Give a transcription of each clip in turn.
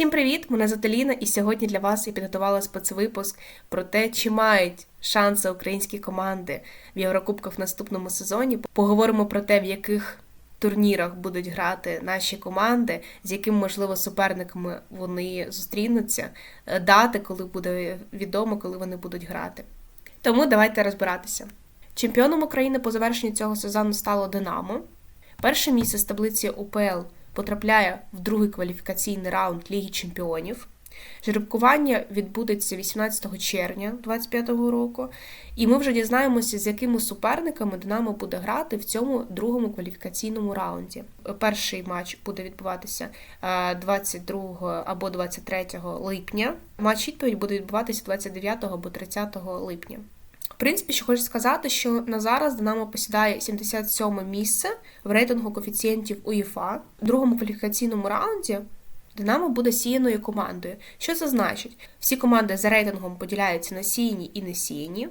Всім привіт! Мене звати Ліна, і сьогодні для вас я підготувала спецвипуск про те, чи мають шанси українські команди в Єврокубках в наступному сезоні. Поговоримо про те, в яких турнірах будуть грати наші команди, з якими, можливо, суперниками вони зустрінуться, е, дати, коли буде відомо, коли вони будуть грати. Тому давайте розбиратися. Чемпіоном України по завершенню цього сезону стало Динамо. Перше місце з таблиці УПЛ потрапляє в другий кваліфікаційний раунд Ліги Чемпіонів. Жеребкування відбудеться 18 червня 2025 року, і ми вже дізнаємося, з якими суперниками Динамо буде грати в цьому другому кваліфікаційному раунді. Перший матч буде відбуватися 22 або 23 липня. Матч відповідь буде відбуватися 29 або 30 липня. Принципі, що хочу сказати, що на зараз Динамо посідає 77 місце в рейтингу коефіцієнтів УЄФА. В другому кваліфікаційному раунді Динамо буде сіяною командою. Що це значить? Всі команди за рейтингом поділяються на сіяні і несіяні.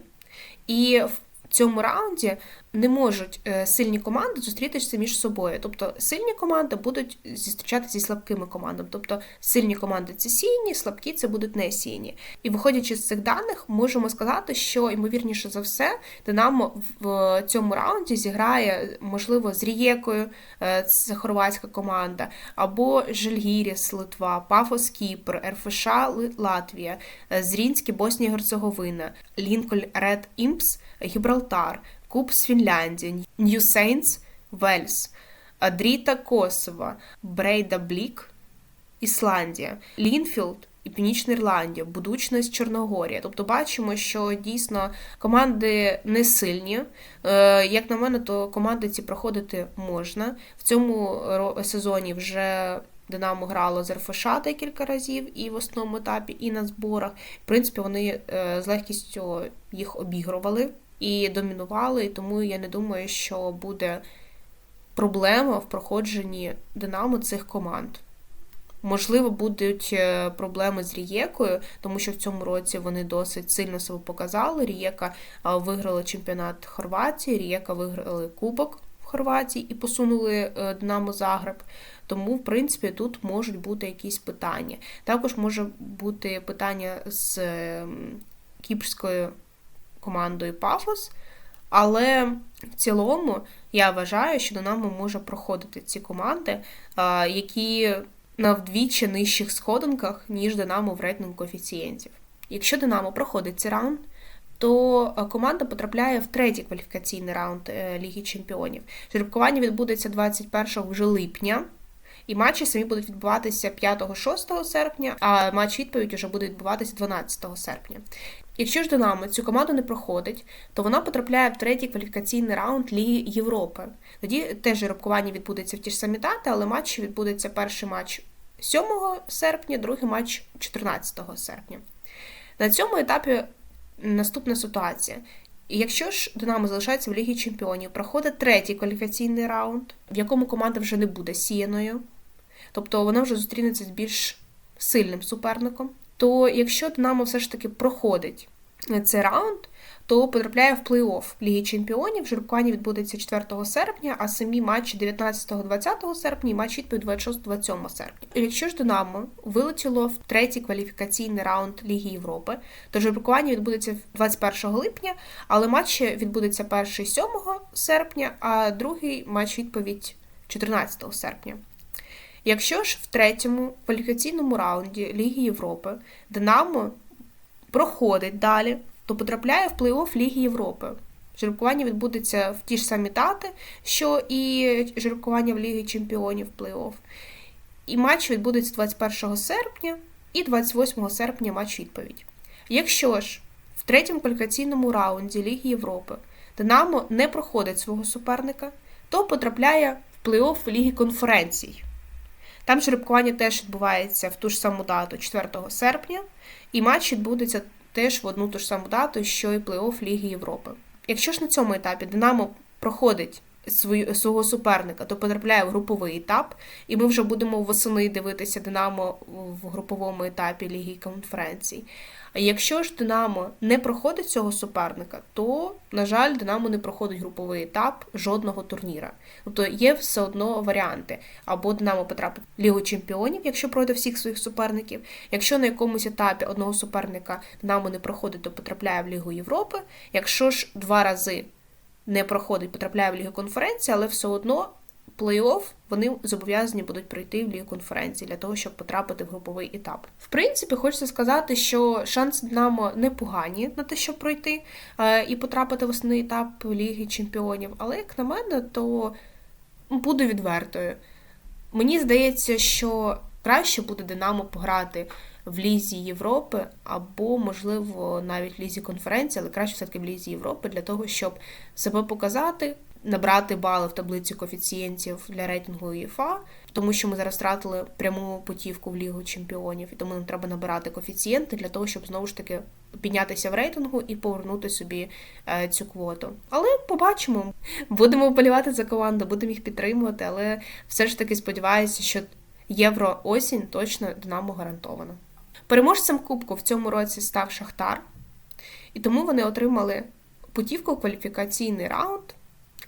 І в цьому раунді не можуть е, сильні команди зустрітися між собою. Тобто сильні команди будуть зустрічатися зі слабкими командами. Тобто сильні команди це сіяні, слабкі це будуть не сіяні. І виходячи з цих даних, можемо сказати, що ймовірніше за все, Динамо в цьому раунді зіграє, можливо, з Рієкою, е, це хорватська команда, або Жельгіріс, Литва, Пафос Кіпр, РФШ Латвія, е, Зрінський, Боснія Герцеговина, Лінколь Ред Імпс, Гібралтар. Кубс Фінляндія, Нью Сейнс, Вельс, Адріта Косова, Брейда Блік, Ісландія, Лінфілд і Північна Ірландія, Будучність Чорногорія. Тобто бачимо, що дійсно команди не сильні. Е, як на мене, то команди ці проходити можна. В цьому сезоні вже. Динамо грало з РФШ декілька разів і в основному етапі, і на зборах. В принципі, вони е, з легкістю їх обігрували і домінували, і тому я не думаю, що буде проблема в проходженні Динамо цих команд. Можливо, будуть е, проблеми з Рієкою, тому що в цьому році вони досить сильно себе показали. Рієка виграла чемпіонат Хорватії, Рієка виграли Кубок в Хорватії і посунули е, Динамо Загреб. Тому, в принципі, тут можуть бути якісь питання. Також може бути питання з кіпрською командою Пафос. Але в цілому я вважаю, що Динамо може проходити ці команди, які на вдвічі нижчих сходинках, ніж Динамо в рейтингу коефіцієнтів. Якщо Динамо проходить цей раунд, то команда потрапляє в третій кваліфікаційний раунд е, Ліги Чемпіонів. Жеребкування відбудеться 21 вже липня. І матчі самі будуть відбуватися 5-6 серпня, а матч відповідь вже буде відбуватися 12 серпня. Якщо ж Динамо цю команду не проходить, то вона потрапляє в третій кваліфікаційний раунд Ліги Європи. Тоді теж жеребкування відбудеться в ті ж самі дати, але матч відбудеться перший матч 7 серпня, другий матч 14 серпня. На цьому етапі наступна ситуація. якщо ж Динамо залишається в Лігі Чемпіонів, проходить третій кваліфікаційний раунд, в якому команда вже не буде сіяною, тобто вона вже зустрінеться з більш сильним суперником то якщо Динамо все ж таки проходить цей раунд, то потрапляє в плей-офф Ліги Чемпіонів. Жеребкування відбудеться 4 серпня, а самі матчі 19-20 серпня і матч відповідь 26-27 серпня. Якщо ж Динамо вилетіло в третій кваліфікаційний раунд Ліги Європи, то жеребкування відбудеться 21 липня, але матч відбудеться перший 7 серпня, а другий матч відповідь 14 серпня. Якщо ж в третьому кваліфікаційному раунді Ліги Європи Динамо проходить далі, то потрапляє в плей-офф Ліги Європи. Жеребкування відбудеться в ті ж самі дати, що і жеребкування в Лігі Чемпіонів плей-офф. І матч відбудеться 21 серпня і 28 серпня матч відповідь. Якщо ж в третьому кваліфікаційному раунді Ліги Європи Динамо не проходить свого суперника, то потрапляє в плей-офф Ліги конференцій. Там жеребкування теж відбувається в ту ж саму дату 4 серпня, і матч відбудеться теж в одну ту ж саму дату, що і плей-офф Ліги Європи. Якщо ж на цьому етапі Динамо проходить свого суперника, то потрапляє в груповий етап, і ми вже будемо восени дивитися Динамо в груповому етапі Ліги конференцій. А якщо ж Динамо не проходить цього суперника, то, на жаль, Динамо не проходить груповий етап жодного турніра. Тобто є все одно варіанти. Або Динамо потрапить в Лігу Чемпіонів, якщо пройде всіх своїх суперників. Якщо на якомусь етапі одного суперника Динамо не проходить, то потрапляє в Лігу Європи. Якщо ж два рази не проходить, потрапляє в Лігу конференції, але все одно плей-офф вони зобов'язані будуть пройти в Лігу конференції для того, щоб потрапити в груповий етап. В принципі, хочеться сказати, що шанси Динамо непогані на те, щоб пройти е, і потрапити в основний етап Ліги Чемпіонів. Але, як на мене, то буду відвертою. Мені здається, що краще буде Динамо пограти в Лізі Європи, або, можливо, навіть в Лізі конференції, але краще все-таки в Лізі Європи для того, щоб себе показати, набрати бали в таблиці коефіцієнтів для рейтингу УЄФА, тому що ми зараз втратили пряму путівку в Лігу Чемпіонів, і тому нам треба набирати коефіцієнти для того, щоб знову ж таки піднятися в рейтингу і повернути собі е, цю квоту. Але побачимо, будемо вболівати за команду, будемо їх підтримувати, але все ж таки сподіваюся, що євро осінь точно Динамо гарантовано. Переможцем Кубку в цьому році став Шахтар, і тому вони отримали путівку в кваліфікаційний раунд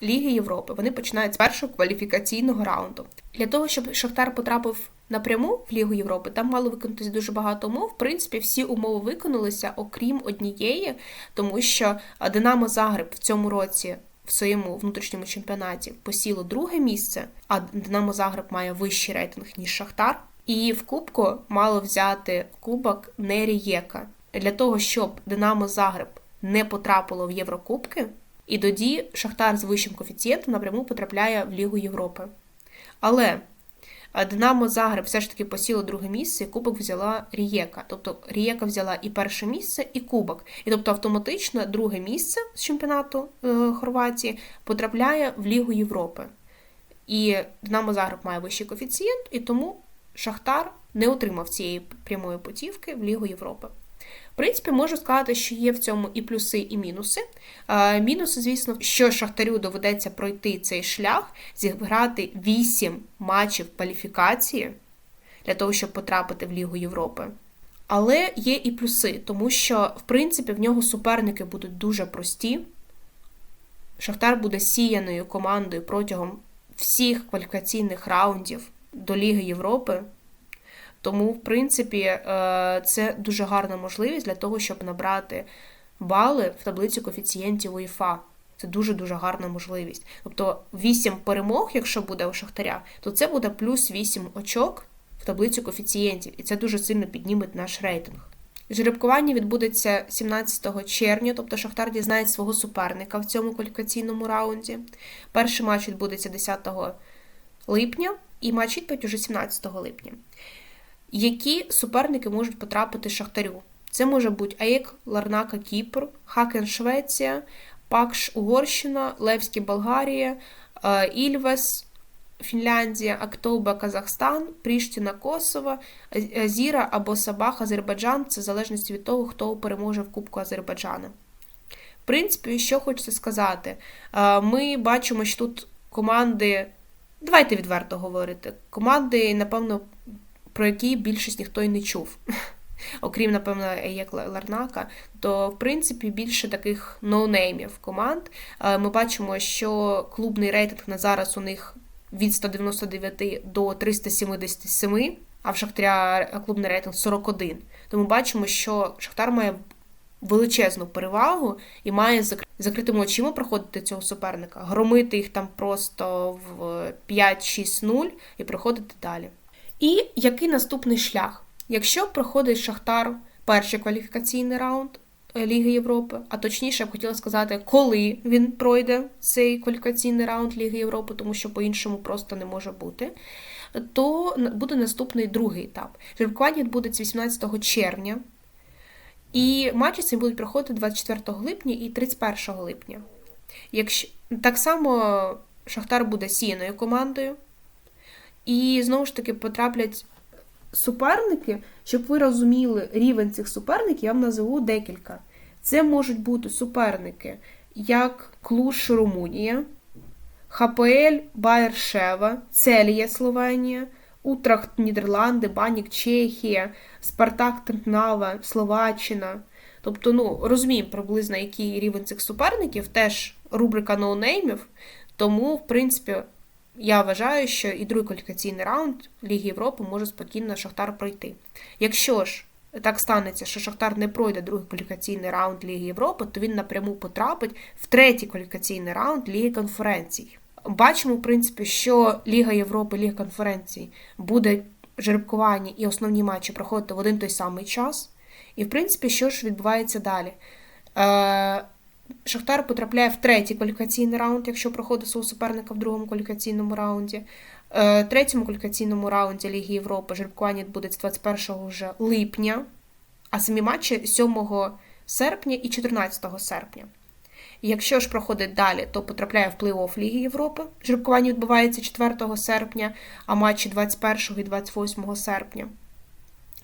Ліги Європи. Вони починають з першого кваліфікаційного раунду. Для того, щоб Шахтар потрапив напряму в Лігу Європи, там мало виконатися дуже багато умов. В принципі, всі умови виконалися, окрім однієї, тому що Динамо Загреб в цьому році. В своєму внутрішньому чемпіонаті посіло друге місце, а Динамо Загреб має вищий рейтинг, ніж Шахтар. І в Кубку мало взяти кубок не Рієка. Для того, щоб Динамо Загреб не потрапило в Єврокубки, і тоді Шахтар з вищим коефіцієнтом напряму потрапляє в Лігу Європи. Але Динамо Загреб все ж таки посіло друге місце, і кубок взяла Рієка. Тобто Рієка взяла і перше місце, і кубок. І тобто автоматично друге місце з чемпіонату е, Хорватії потрапляє в Лігу Європи. І Динамо Загреб має вищий коефіцієнт, і тому Шахтар не отримав цієї прямої путівки в Лігу Європи. В принципі, можу сказати, що є в цьому і плюси, і мінуси. Мінуси, звісно, що Шахтарю доведеться пройти цей шлях, зіграти 8 матчів кваліфікації для того, щоб потрапити в Лігу Європи. Але є і плюси, тому що, в принципі, в нього суперники будуть дуже прості. Шахтар буде сіяною командою протягом всіх кваліфікаційних раундів до Ліги Європи. Тому, в принципі, е, це дуже гарна можливість для того, щоб набрати бали в таблицю коефіцієнтів УЄФА. Це дуже-дуже гарна можливість. Тобто 8 перемог, якщо буде у Шахтаря, то це буде плюс 8 очок в таблицю коефіцієнтів, і це дуже сильно підніме наш рейтинг. Жеребкування відбудеться 17 червня, тобто Шахтар дізнає свого суперника в цьому кваліфікаційному раунді. Перший матч відбудеться 10 липня, і матч відповідь уже 17 липня. Які суперники можуть потрапити Шахтарю? Це може бути АЕК, Ларнака, Кіпр, Хакен Швеція, Пакш Угорщина, Левський Болгарія, е, Ільвес, Фінляндія, Актоба, Казахстан, Пріштіна, Косово, Азіра або Сабах, Азербайджан це в залежності від того, хто переможе в Кубку Азербайджана. В принципі, що хочеться сказати, е, ми бачимо, що тут команди, давайте відверто говорити, команди, напевно, про які більшість ніхто й не чув. Окрім, напевно, як Ларнака, то в принципі більше таких ноунеймів команд. Ми бачимо, що клубний рейтинг на зараз у них від 199 до 377, а в Шахтаря клубний рейтинг 41. Тому бачимо, що Шахтар має величезну перевагу і має закритими очима проходити цього суперника, громити їх там просто в 5-6-0 і проходити далі. І який наступний шлях? Якщо проходить Шахтар перший кваліфікаційний раунд е, Ліги Європи, а точніше, я б хотіла сказати, коли він пройде цей кваліфікаційний раунд Ліги Європи, тому що по-іншому просто не може бути, то буде наступний другий етап. Жеребкування відбудеться 18 червня, і матчі ці будуть проходити 24 липня і 31 липня. Якщо Так само Шахтар буде сіяною командою. І знову ж таки потраплять суперники, щоб ви розуміли рівень цих суперників, я вам назову декілька. Це можуть бути суперники, як Клуш Румунія, ХПЛ Байершева, Целія Словенія, Утрахт Нідерланди, Банік Чехія, Спартак Трнава, Словаччина. Тобто, ну, розуміємо приблизно, який рівень цих суперників, теж рубрика ноунеймів. Тому, в принципі, я вважаю, що і другий кваліфікаційний раунд Ліги Європи може спокійно Шахтар пройти. Якщо ж так станеться, що Шахтар не пройде другий кваліфікаційний раунд Ліги Європи, то він напряму потрапить в третій кваліфікаційний раунд Ліги конференцій. Бачимо, в принципі, що Ліга Європи, Ліга конференцій буде жеребкування і основні матчі проходити в один той самий час. І, в принципі, що ж відбувається далі? Е, Шахтар потрапляє в третій кваліфікаційний раунд, якщо проходить свого суперника в другому кваліфікаційному раунді. Е, третьому кваліфікаційному раунді Ліги Європи жеребкування відбудеться 21 вже липня, а самі матчі 7 серпня і 14 серпня. Якщо ж проходить далі, то потрапляє в плей-офф Ліги Європи. Жеребкування відбувається 4 серпня, а матчі 21 і 28 серпня.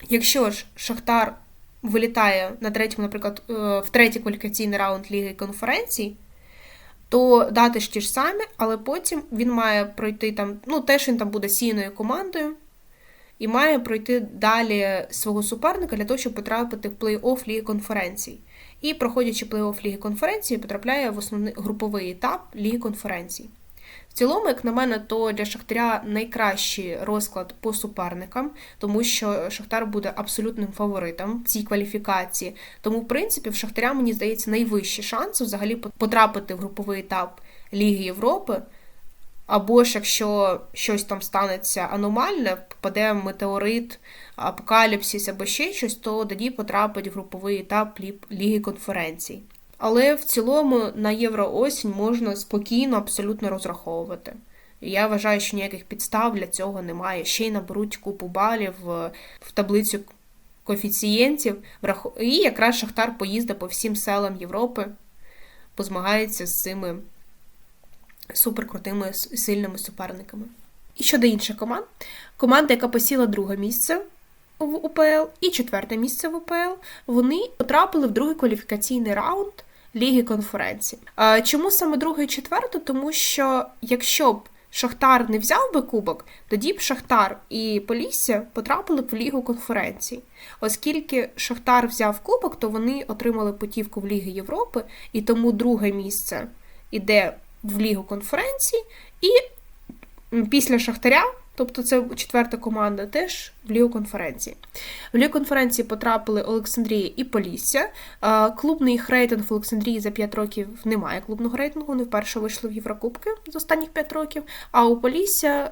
Якщо ж Шахтар вилітає на третьому, наприклад, е, в третій кваліфікаційний раунд Ліги конференцій, то дати ж ті ж самі, але потім він має пройти там, ну, теж він там буде сійною командою, і має пройти далі свого суперника для того, щоб потрапити в плей-офф Ліги конференцій. І, проходячи плей-офф Ліги конференції, потрапляє в основний груповий етап Ліги конференцій. В цілому, як на мене, то для Шахтаря найкращий розклад по суперникам, тому що Шахтар буде абсолютним фаворитом в цій кваліфікації. Тому, в принципі, в Шахтаря, мені здається, найвищі шанси взагалі потрапити в груповий етап Ліги Європи. Або ж якщо щось там станеться аномальне, попаде метеорит, апокаліпсис або ще щось, то тоді потрапить в груповий етап Ліги конференцій. Але в цілому на євроосінь можна спокійно, абсолютно розраховувати. Я вважаю, що ніяких підстав для цього немає. Ще й наберуть купу балів в таблицю коефіцієнтів. І якраз Шахтар поїздить по всім селам Європи, позмагається з цими суперкрутими сильними суперниками. І щодо інших команд, команда, яка посіла друге місце в УПЛ і четверте місце в УПЛ, вони потрапили в другий кваліфікаційний раунд Ліги конференції. Чому саме друге і четверте? Тому що якщо б Шахтар не взяв би кубок, тоді б Шахтар і Полісся потрапили б в Лігу конференцій. Оскільки Шахтар взяв кубок, то вони отримали путівку в Ліги Європи, і тому друге місце іде в Лігу конференцій, і після Шахтаря Тобто це четверта команда теж в Лігу конференції. В Лігу конференції потрапили Олександрія і Полісся. Клубний рейтинг в Олександрії за 5 років немає клубного рейтингу. Вони вперше вийшли в Єврокубки з останніх 5 років. А у Полісся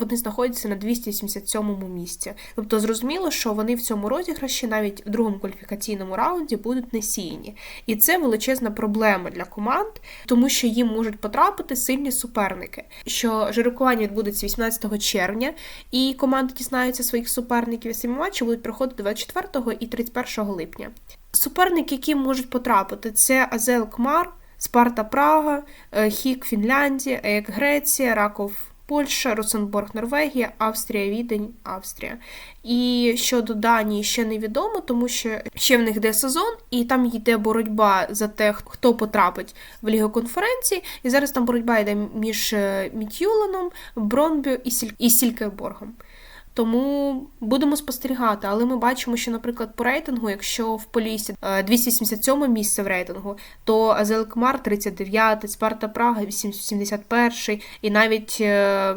вони знаходяться на 277-му місці. Тобто, зрозуміло, що вони в цьому розіграші навіть в другому кваліфікаційному раунді будуть не сіяні. І це величезна проблема для команд, тому що їм можуть потрапити сильні суперники. Що жеребкування відбудеться 18 червня червня, і команди дізнаються своїх суперників. сім матчі будуть проходити 24 і 31 липня. Суперники, які можуть потрапити, це Азел Кмар, Спарта Прага, е, Хік Фінляндія, Ек Греція, Раков Польща, Росенборг, Норвегія, Австрія, Відень, Австрія. І щодо Данії ще невідомо, тому що ще в них йде сезон, і там йде боротьба за те, хто потрапить в Лігу конференції. І зараз там боротьба йде між е, Мітюленом, Бронбю і, Сіль... і Сількеборгом. Тому будемо спостерігати, але ми бачимо, що, наприклад, по рейтингу, якщо в Полісі 277 е, місце в рейтингу, то Азелкмар 39, Спарта Прага 81 і навіть е,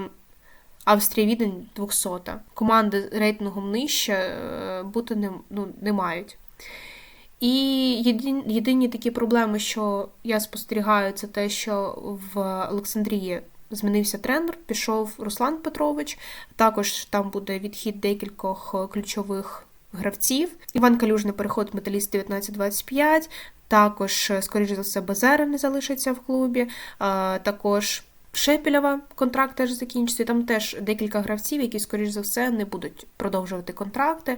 Австрія Відень 200. Команди рейтингом нижче е, бути не, ну, не мають. І єдині, єдині такі проблеми, що я спостерігаю, це те, що в Олександрії змінився тренер, пішов Руслан Петрович. Також там буде відхід декількох е, ключових гравців. Іван Калюжний переход металіст 1925. Також, е, скоріше за все, Базера не залишиться в клубі. Також Шепілєва контракт теж закінчиться. Там теж декілька гравців, які, скоріш за все, не будуть продовжувати контракти.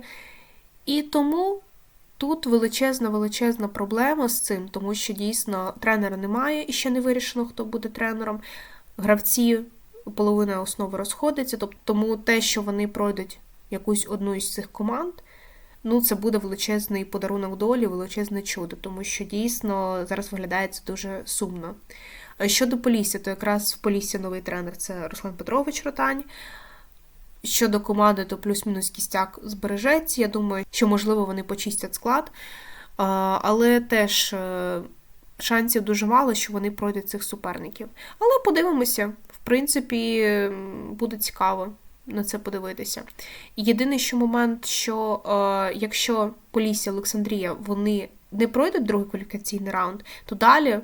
І тому. Тут величезна величезна проблема з цим, тому що дійсно тренера немає і ще не вирішено, хто буде тренером гравці половина основи розходиться, тобто тому те, що вони пройдуть якусь одну із цих команд, ну це буде величезний подарунок долі, величезне чудо, тому що дійсно зараз виглядає це дуже сумно. Щодо Полісся, то якраз в Полісся новий тренер це Руслан Петрович Ротань. Щодо команди, то плюс-мінус кістяк збережеться. Я думаю, що можливо вони почистять склад. Але теж е, шансів дуже мало, що вони пройдуть цих суперників. Але подивимося, в принципі, буде цікаво на це подивитися. Єдиний що момент, що е, якщо Полісся Олександрія вони не пройдуть другий кваліфікаційний раунд, то далі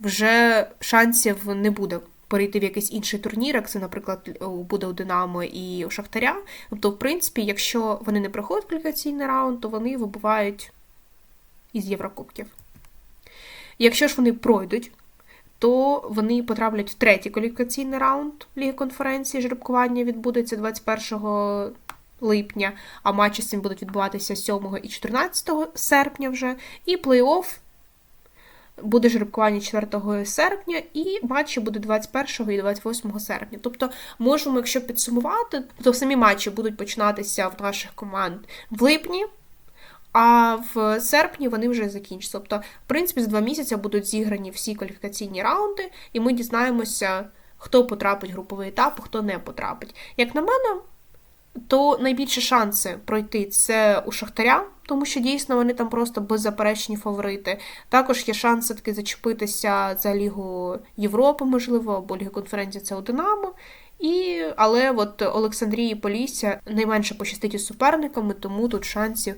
вже шансів не буде перейти в якийсь інший турнір, як це, наприклад, буде у Динамо і у Шахтаря. Тобто, в принципі, якщо вони не проходять кваліфікаційний раунд, то вони вибувають із Єврокубків. Якщо ж вони пройдуть, то вони потраплять в третій кваліфікаційний раунд Ліги конференції. Жеребкування відбудеться 21 липня, а матчі з цим будуть відбуватися 7 і 14 серпня вже. І плей-офф буде жеребкування 4 серпня, і матчі буде 21 і 28 серпня. Тобто, можемо, якщо підсумувати, то самі матчі будуть починатися в наших команд в липні. А в серпні вони вже закінчаться. Тобто, в принципі, за два місяці будуть зіграні всі кваліфікаційні раунди, і ми дізнаємося, хто потрапить в груповий етап, хто не потрапить. Як на мене, то найбільші шанси пройти це у Шахтаря, тому що дійсно вони там просто беззаперечні фаворити. Також є шанс все-таки зачепитися за Лігу Європи, можливо, або Лігу конференції це у Динамо. І, але от Олександрії Полісся найменше пощастить із суперниками, тому тут шансів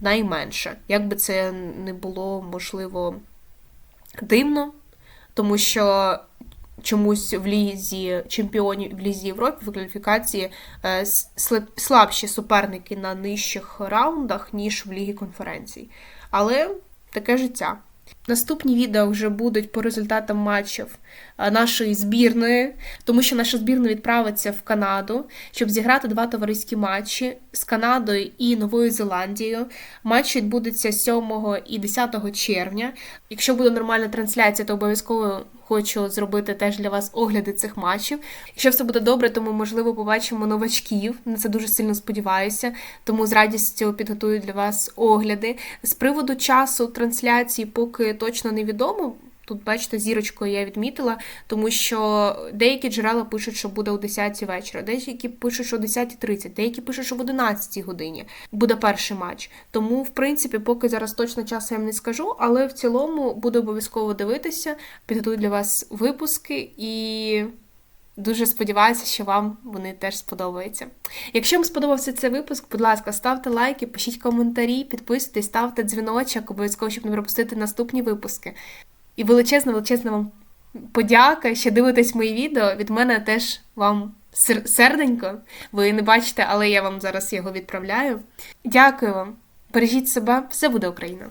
найменше. Як би це не було, можливо, дивно, тому що чомусь в лізі чемпіонів в лізі Європи в кваліфікації е, слабші суперники на нижчих раундах, ніж в Лігі конференцій. Але таке життя. Наступні відео вже будуть по результатам матчів нашої збірної, тому що наша збірна відправиться в Канаду, щоб зіграти два товариські матчі з Канадою і Новою Зеландією. Матч відбудеться 7 і 10 червня. Якщо буде нормальна трансляція, то обов'язково хочу зробити теж для вас огляди цих матчів. Якщо все буде добре, тому можливо, побачимо новачків. На це дуже сильно сподіваюся. Тому з радістю підготую для вас огляди. З приводу часу трансляції, поки точно невідомо. Тут, бачите, зірочкою я відмітила, тому що деякі джерела пишуть, що буде о 10 вечора, деякі пишуть, що о 10.30, деякі пишуть, що в 11 годині буде перший матч. Тому, в принципі, поки зараз точно часу я вам не скажу, але в цілому буду обов'язково дивитися, підготую для вас випуски і. Дуже сподіваюся, що вам вони теж сподобаються. Якщо вам сподобався цей випуск, будь ласка, ставте лайки, пишіть коментарі, підписуйтесь, ставте дзвіночок, обов'язково, щоб не пропустити наступні випуски. І величезна, величезна вам подяка, що дивитесь мої відео. Від мене теж вам серденько. Ви не бачите, але я вам зараз його відправляю. Дякую вам. Бережіть себе, все буде Україна!